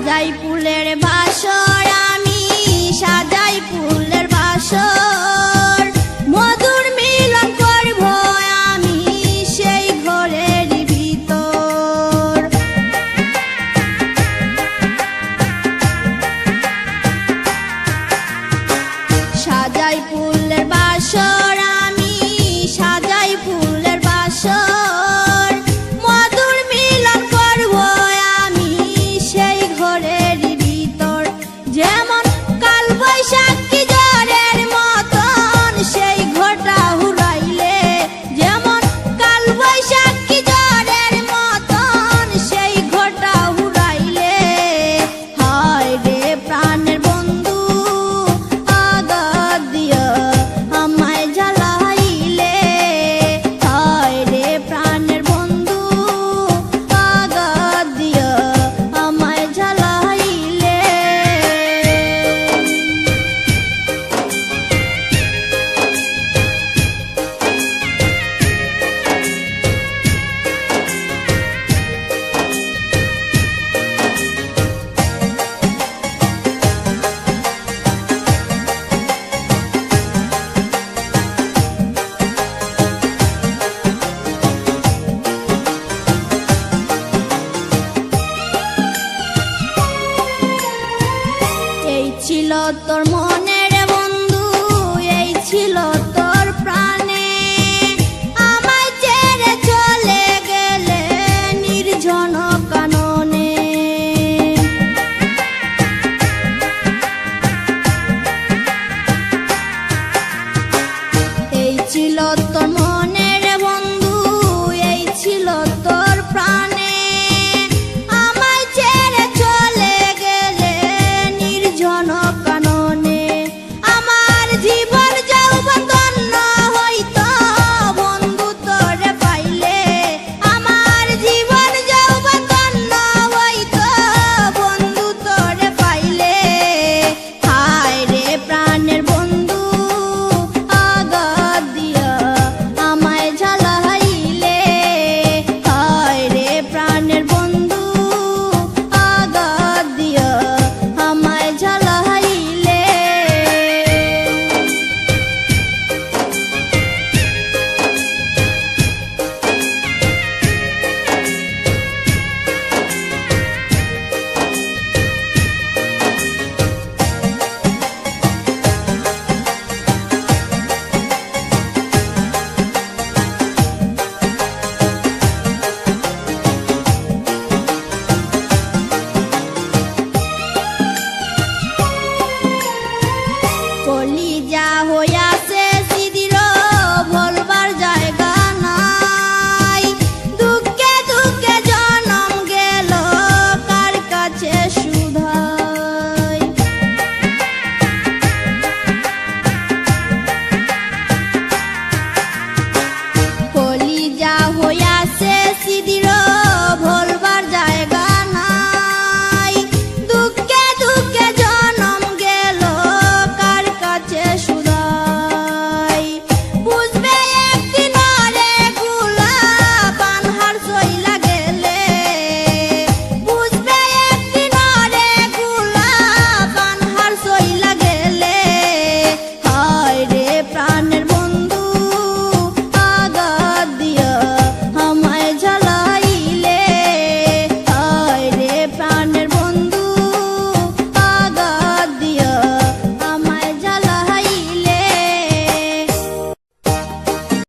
সাজাই ফুলের বাসর, আমি সাজাই ফুলের বাসর। মধুর মিলন করব আমি সেই ঘরের ভিতর। সাজাই ফুল ছিল তোর মনের বন্ধু, এই ছিল তোর প্রাণে। আমায় ছেড়ে চলে গেলে নির্জন কাননে। এই ছিল তোর